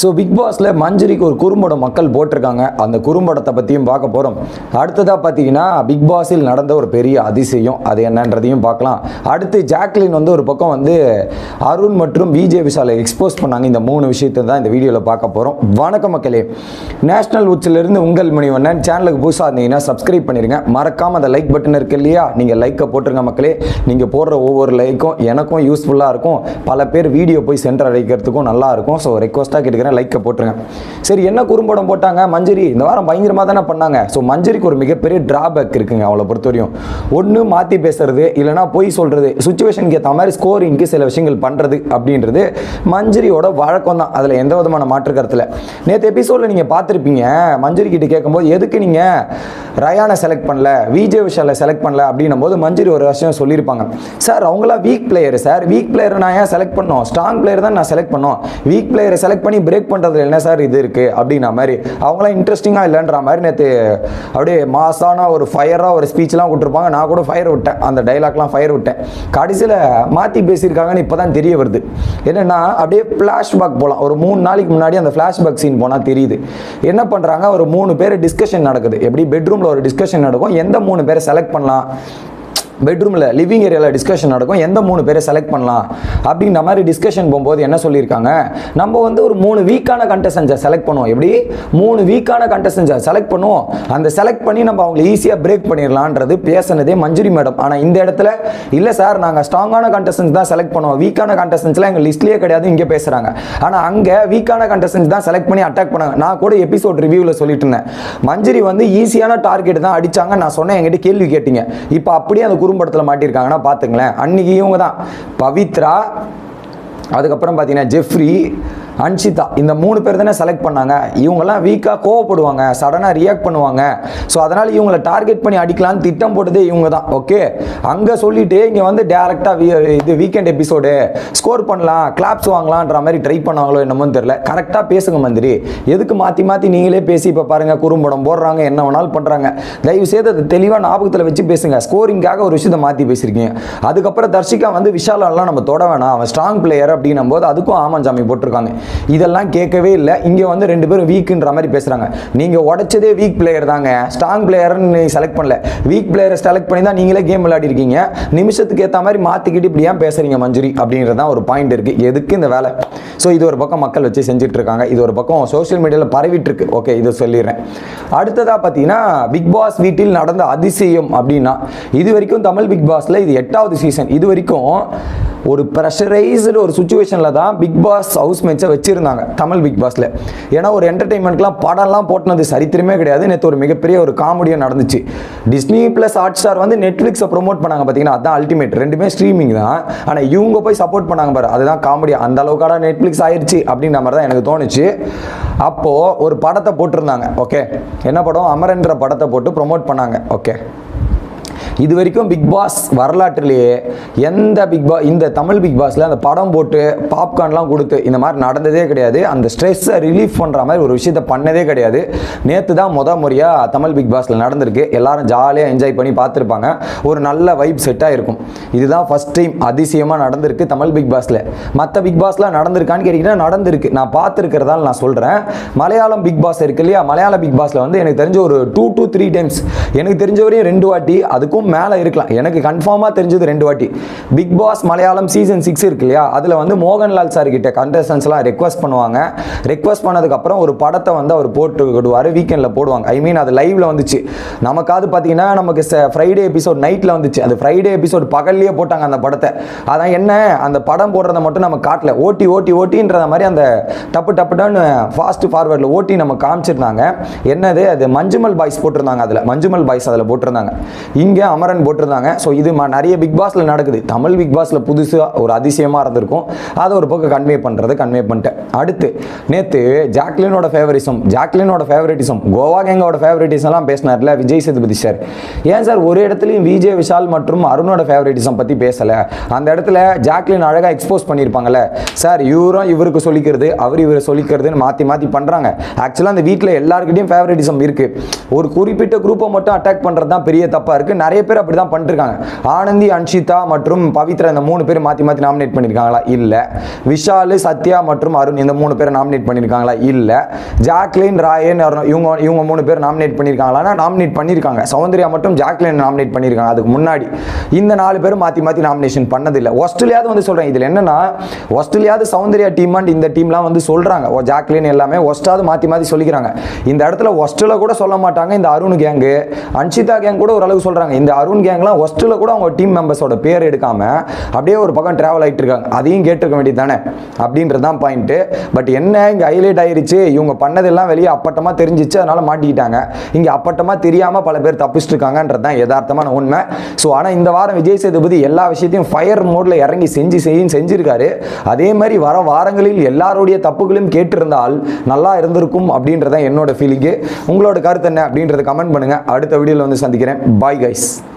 So big பாஸில் மஞ்சரிக்கு ஒரு குறும்படம் மக்கள் போட்டிருக்காங்க. அந்த குறும்படத்தை பற்றியும் பார்க்க போகிறோம் அடுத்ததாக பார்த்தீங்கன்னா பிக் பாஸில் நடந்த ஒரு பெரிய அதிசயம். அது என்னன்றதையும் பார்க்கலாம். அடுத்து ஜாக்லின் வந்து ஒரு பக்கம் வந்து அருண் மற்றும் விஜய் விஷாலை எக்ஸ்போஸ் பண்ணாங்க. இந்த மூணு விஷயத்தை தான் இந்த வீடியோவில் பார்க்க போகிறோம் வணக்கம் மக்களே. நேஷனல் உச்சிலிருந்து உங்கள் மணிவண்ணன் சேனலுக்கு புதுசாக இருந்தீங்கன்னா சப்ஸ்கிரைப் பண்ணிடுங்க மறக்காமல் அந்த லைக் பட்டன் இருக்கு இல்லையா? நீங்கள் லைக்கை போட்டுருங்க மக்களே. நீங்கள் போடுற ஒவ்வொரு லைக்கும் எனக்கும் யூஸ்ஃபுல்லாக இருக்கும். பல பேர் வீடியோ போய் சென்றடைக்கிறதுக்கும் நல்லா இருக்கும். ஸோ ரெக்வஸ்ட்டாக கேட்டுக்கிறேன். லைக்கை போட்டுருங்க. சரி என்ன குறும்படம் போட்டாங்க? மஞ்சரி இந்த வாரம் பயங்கரமாக தானே பண்ணாங்க. ஸோ மஞ்சரிக்கு ஒரு மிகப்பெரிய டிராபேக் இருக்குங்க அவளை பொறுத்தவரையும். ஒன்று மாற்றி பேசுறது இல்லைனா பொய் சொல்கிறது சுச்சுவேஷனுக்கு ஏற்ற மாதிரி ஸ்கோரிங்க்கு சில விஷயங்கள் பண்ணுறது அப்படின்றது மஞ்சரியோட வழக்கம் தான். அதில் எந்த விதமான மாற்று கருத்தில் நேற்று எபிசோடில் நீங்கள் பார்த்துருப்பீங்க மஞ்சரி கிட்ட கேட்கும்போது எதுக்கு நீங்கள் ரயானை செலக்ட் பண்ணல விஜய் விஷாலை செலக்ட் பண்ணல அப்படின்னும் போது மஞ்சரி ஒரு விஷயம் சொல்லியிருப்பாங்க. சார் அவங்களாம் weak player sir. Weak player நான் ஏன் செலக்ட் பண்ணோம்? ஸ்ட்ராங் பிளேயர் தான் நான் செலக்ட் பண்ணோம். வீக் பிளேயரை செலக்ட் பண்ணி பிரேக் பண்ணுறதுல என்ன சார் இது இருக்குது அப்படின்ன மாதிரி. அவங்களாம் இன்ட்ரெஸ்டிங்காக இல்லைன்ற மாதிரி நேற்று அப்படியே மாசான ஒரு ஃபயராக ஒரு ஸ்பீச்லாம் கொடுத்துருப்பாங்க நான் கூட ஃபயர் விட்டேன். அந்த டைலாக்லாம் ஃபயர் விட்டேன். கடைசியில் மாற்றி பேசியிருக்காங்கன்னு இப்போ தான் தெரிய வருது. என்னென்னா அப்படியே ஃப்ளாஷ்பேக் போகலாம் ஒரு மூணு நாளைக்கு முன்னாடி அந்த ஃப்ளாஷ்பேக் சீன் போனால் தெரியுது. என்ன பண்ணுறாங்க ஒரு மூணு பேர் டிஸ்கஷன் நடக்குது. எப்படி பெட்ரூமில் ஒரு டிஸ்கஷன் நடக்கும். எந்த மூணு பேரை செலக்ட் பண்ணலாம்? பெட்ரூமில் லிவிங் ஏரியாவில் டிஸ்கஷன் நடக்கும். எந்த மூணு பேரை செலக்ட் பண்ணலாம்? அப்படின்ற மாதிரி டிஸ்கஷன் போகும்போது என்ன சொல்லியிருக்காங்க? நம்ம வந்து ஒரு மூணு வீக்கான கண்டஸ்டன்ஸை செலக்ட் பண்ணுவோம். எப்படி? மூணு வீக்கான கண்டஸ்டன்ஸை செலக்ட் பண்ணுவோம். அந்த செலக்ட் பண்ணி நம்ம அவங்களை ஈஸியாக பிரேக் பண்ணிடலான்றது பேசுனதே மஞ்சுரி மேடம். ஆனால் இந்த இடத்துல இல்லை சார் நாங்கள் ஸ்ட்ராங்கான கண்டஸ்டன்ஸ் தான் செலக்ட் பண்ணுவோம். வீக்கான கண்டஸ்டன்ஸ்லாம் எங்கள் லிஸ்ட்லேயே கிடையாது இங்கே பேசுகிறாங்க ஆனால் அங்கே வீக்கான கண்டஸ்டன்ஸ் தான் செலக்ட் பண்ணி அட்டாக் பண்ணாங்க. நான் கூட எபிசோட் ரிவ்யூவில் சொல்லிட்டு இருந்தேன். மஞ்சுரி வந்து ஈஸியான டார்கெட் தான் அடித்தாங்க நான் சொன்னேன். என்கிட்ட கேள்வி கேட்டீங்க. இப்போ அப்படியே அந்த குறும்படத்தில் மாட்டியிருக்காங்கன்னா பார்த்துங்களேன். அன்னைக்கு இவங்க தான் பவித்ரா அதுக்கப்புறம் பார்த்தீங்கன்னா ஜெஃப்ரி அன்ஷிதா. இந்த மூணு பேர் தானே செலக்ட் பண்ணாங்க. இவங்கெல்லாம் வீக்காக கோவப்படுவாங்க. சடனாக ரியாக்ட் பண்ணுவாங்க. ஸோ அதனால் இவங்களை டார்கெட் பண்ணி அடிக்கலான்னு திட்டம் போட்டதே இவங்க தான். ஓகே அங்கே சொல்லிட்டு இங்கே வந்து டேரெக்டாக இது வீக்கெண்ட் எபிசோடு ஸ்கோர் பண்ணலாம் கிளாப்ஸ் வாங்கலான்ற மாதிரி ட்ரை பண்ணாங்களோ என்னமோன்னு தெரியல. கரெக்டாக பேசுங்க மந்திரி. எதுக்கு மாற்றி மாற்றி நீங்களே பேசி இப்போ பாருங்கள் குறும்படம் போடுறாங்க என்ன வேணாலும் பண்ணுறாங்க தயவு செய்து அது தெளிவாக ஞாபகத்தில் வச்சு பேசுங்க. ஸ்கோரிங்காக ஒரு விஷயத்தை மாற்றி பேசியிருக்கீங்க அதுக்கப்புறம் தர்ஷிகா வந்து விஷாலெல்லாம் நம்ம தொட வேணாம். அவன் ஸ்ட்ராங் பிளேயர் அப்படின்னும் போது அதுக்கும் ஆமாஞ்சாமி போட்டிருக்காங்க. இதெல்லாம் கேட்கவே இல்லை. இங்கே வந்து ரெண்டு பேரும் வீக்குன்ற மாதிரி பேசுகிறாங்க நீங்கள் உடச்சதே வீக் பிளேயர் தாங்க. ஸ்ட்ராங் பிளேயர்னு செலக்ட் பண்ணல. வீக் பிளேயரை செலக்ட் பண்ணி தான் நீங்களே கேம் விளையாடி இருக்கீங்க. நிமிஷத்துக்கு ஏற்ற மாதிரி மாற்றிக்கிட்டு இப்படி ஏன் பேசுகிறீங்க மஞ்சுரி? அப்படின்றது தான் ஒரு பாயிண்ட் இருக்குது எதுக்கு இந்த வேலை? ஸோ இது ஒரு பக்கம் மக்கள் வச்சு செஞ்சுட்டு இருக்காங்க. இது ஒரு பக்கம் சோஷியல் மீடியாவில் பரவிட்டு இருக்கு. ஓகே இதை சொல்லிடுறேன். அடுத்ததாக பார்த்தீங்கன்னா பிக் பாஸ் வீட்டில் நடந்த அதிசயம் அப்படின்னா இது வரைக்கும் தமிழ் பிக் பாஸில் இது எட்டாவது சீசன் இது வரைக்கும் ஒரு ப்ரெஷரைஸ்டு ஒரு சுச்சுவேஷனில் தான் பிக் பாஸ் ஹவுஸ் மேட்சை வச்சுருந்தாங்க தமிழ் பிக் பாஸில் ஏன்னா ஒரு என்டர்டைன்மெண்ட்லாம் படம்லாம் போட்டுனது சரித்திரமே கிடையாது. நேற்று ஒரு மிகப்பெரிய ஒரு காமெடியாக நடந்துச்சு. டிஸ்னி ப்ளஸ் ஹாட் ஸ்டார் வந்து நெட்ஃப்ளிக்ஸை ப்ரொமோட் பண்ணாங்க பார்த்தீங்கன்னா அதான் அல்டிமேட் ரெண்டுமே ஸ்ட்ரீமிங் தான். ஆனால் இவங்க போய் சப்போர்ட் பண்ணாங்க பாரு அதுதான் காமெடி அந்த அளவுக்கான நெட்ஃப்ளிக்ஸ் ஆயிடுச்சு அப்படின்ற மாதிரி தான் எனக்கு தோணுச்சு. அப்போது ஒரு படத்தை போட்டிருந்தாங்க ஓகே என்ன படம்? அமரன்ற படத்தை போட்டு ப்ரொமோட் பண்ணாங்க ஓகே இது வரைக்கும் பிக் பாஸ் வரலாற்றுலேயே எந்த பிக் பா இந்த தமிழ் பிக் பாஸில் அந்த படம் போட்டு பாப்கார்ன்லாம் கொடுத்து இந்த மாதிரி நடந்ததே கிடையாது. அந்த ஸ்ட்ரெஸ்ஸை ரிலீஃப் பண்ணுற மாதிரி ஒரு விஷயத்த பண்ணதே கிடையாது. நேற்று தான் முத முறையாக தமிழ் பிக் பாஸில் நடந்திருக்கு. எல்லாரும் ஜாலியாக என்ஜாய் பண்ணி பார்த்துருப்பாங்க. ஒரு நல்ல வைப் செட்டாக இருக்கும். இதுதான் ஃபஸ்ட் டைம் அதிசயமாக நடந்திருக்கு தமிழ் பிக் பாஸில் மற்ற பிக் பாஸ்லாம் நடந்திருக்கான்னு கேட்டிங்கன்னா நடந்திருக்கு. நான் பார்த்துருக்கிறதால நான் சொல்கிறேன் மலையாளம் பிக் பாஸ் இருக்கு இல்லையா? மலையாள பிக் பாஸில் வந்து எனக்கு தெரிஞ்ச ஒரு டூ டூ த்ரீ டைம்ஸ் எனக்கு தெரிஞ்ச வரையும் ரெண்டு வாட்டி அது அதுக்கும் மேலே இருக்கலாம். எனக்கு கன்ஃபார்மாக தெரிஞ்சது ரெண்டு வாட்டி. Bigg Boss Malayalam season six இருக்கு இல்லையா அதில் வந்து மோகன்லால் சார் கிட்ட கண்டஸ்டன்ஸ்லாம் ரெக்வஸ்ட் பண்ணுவாங்க. ரெக்வஸ்ட் பண்ணதுக்கப்புறம் ஒரு படத்தை வந்து அவர் போட்டு விடுவார் வீக்கெண்டில் போடுவாங்க. ஐ மீன் அது லைவில் வந்துச்சு. நமக்காவது பார்த்தீங்கன்னா நமக்கு ஃப்ரைடே எபிசோட் நைட்டில் வந்துச்சு. அது ஃப்ரைடே எபிசோட் பகல்லையே போட்டாங்க அந்த படத்தை. அதான் என்ன? அந்த படம் போடுறத மட்டும் நம்ம காட்டல. ஓட்டி ஓட்டி ஓட்டின்ற மாதிரி அந்த டப்பு டப்புன்னு ஃபாஸ்ட் ஃபார்வர்டில் ஓட்டி நம்ம காமிச்சிருந்தாங்க. என்னது? அது மஞ்சுமல் பாய்ஸ் போட்டிருந்தாங்க அதில். மஞ்சுமல் பாய்ஸ் அதில் போட்டிருந்தாங்க. இங்கே அமரன் போட்டிருந்தாங்க. ஸோ இது நிறைய பிக் பாஸில் நடக்குது. தமிழ் பிக் பாஸில் புதுசாக ஒரு அதிசயமாக இருந்திருக்கும். அதை ஒரு பக்கம் கன்வே பண்ணுறது கன்வே பண்ணிட்டேன். அடுத்து நேற்று ஜாக்லினோட ஃபேவரிசம் ஜாக்லினோட ஃபேவரட்டிசம் கோவா கேங்கோட ஃபேவரட்டிசம்லாம் பேசினார்ல விஜய் சேதுபதி சார் ஏன் சார் ஒரு இடத்துலையும் விஜய் விஷால் மற்றும் அருணோட ஃபேவரட்டிசம் பற்றி பேசலை. அந்த இடத்துல ஜாக்லின் அழகாக எக்ஸ்போஸ் பண்ணியிருப்பாங்கல்ல. சார் இவரும் இவருக்கு சொல்லிக்கிறது அவர் இவரை சொல்லிக்கிறதுன்னு மாற்றி மாற்றி பண்ணுறாங்க ஆக்சுவலாக அந்த வீட்டில் எல்லாருக்கிட்டையும் ஃபேவரட்டிசம் இருக்குது ஒரு குறிப்பிட்ட குரூப்பை மட்டும் அட்டாக் பண்ணுறது தான் பெரிய தப்பாக இருக்குது நிறைய பேர் அப்படி தான் பண்ணிருக்காங்க. ஆனந்தி அன்ஷிதா மற்றும் பவித்ரா இந்த மூணு பேர் மாற்றி மாற்றி நாமினேட் பண்ணியிருக்காங்களா இல்லை. விஷால் சத்யா மற்றும் அருண் இந்த மூணு பேரை நாமினேட் பண்ணியிருக்காங்களா இல்லை. ஜாக்லின் ராயன் அருண் இவங்க இவங்க மூணு பேர் நாமினேட் பண்ணியிருக்காங்களா நாமினேட் பண்ணியிருக்காங்க சௌந்தர்யா மட்டும் ஜாக்லின் நாமினேட் பண்ணியிருக்காங்க அதுக்கு முன்னாடி. இந்த நாலு பேரும் மாற்றி மாற்றி நாமினேஷன் பண்ணதில்லை. ஆஸ்திரேலியாவது வந்து சொல்கிறேன் இதில் என்னென்னா ஆஸ்திரேலியாவது சௌந்தர்யா டீம் அண்ட் இந்த டீம்லாம் வந்து சொல்கிறாங்க ஓ ஜாக்லின் எல்லாமே ஒஸ்டாவது மாற்றி மாற்றி சொல்லிக்கிறாங்க. இந்த இடத்துல ஒஸ்டில் கூட சொல்ல மாட்டாங்க. இந்த அருண் கேங்கு அன்ஷிதா கேங் கூட ஓரளவு சொல்கிறாங்க இந்த அருண் கேங்லாம் ஒஸ்ட்டில் கூட அவங்க டீம் மெம்பர்ஸோட பேர் எடுக்காமல் அப்படியே ஒரு பக்கம் ட்ராவல் ஆகிட்டு இருக்காங்க. அதையும் கேட்டிருக்க வேண்டியது தானே அப்படின்றது தான் பாயிண்ட்டு பட் என்ன இங்கே ஹைலைட் ஆயிடுச்சு இவங்க பண்ணதெல்லாம் வெளியே அப்பட்டமாக தெரிஞ்சிச்சு அதனால் மாட்டிக்கிட்டாங்க. இங்கே அப்பட்டமாக தெரியாமல் பல பேர் தப்பிச்சுட்டு இருக்காங்கன்றது தான் யதார்த்தமான உண்மை. ஸோ ஆனால் இந்த வாரம் விஜய் சேதுபதி எல்லா விஷயத்தையும் ஃபயர் மோடில் இறங்கி செஞ்சு செய்யும் செஞ்சிருக்காரு. அதே மாதிரி வர வாரங்களில் எல்லாருடைய தப்புகளையும் கேட்டிருந்தால் நல்லா இருந்திருக்கும் அப்படின்றதான் என்னோட ஃபீலிங்கு உங்களோட கருத்து என்ன அப்படின்றத கமெண்ட் பண்ணுங்கள் அடுத்த வீடியோவில் வந்து சந்திக்கிறேன். Bye guys is